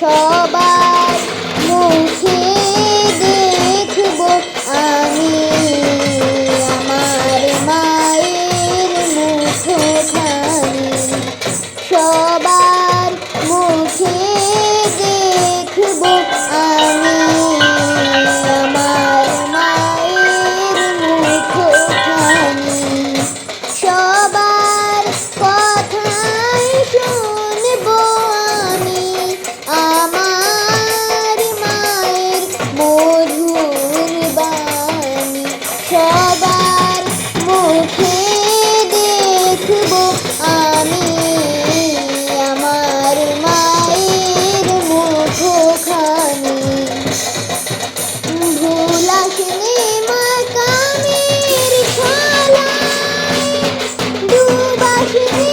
সবাই মধুর বাণী সবার মুখে দেখব আমি। আমার মায়ের মুখখানি। ভুলাসনি মাকামের খালা দুবাসনি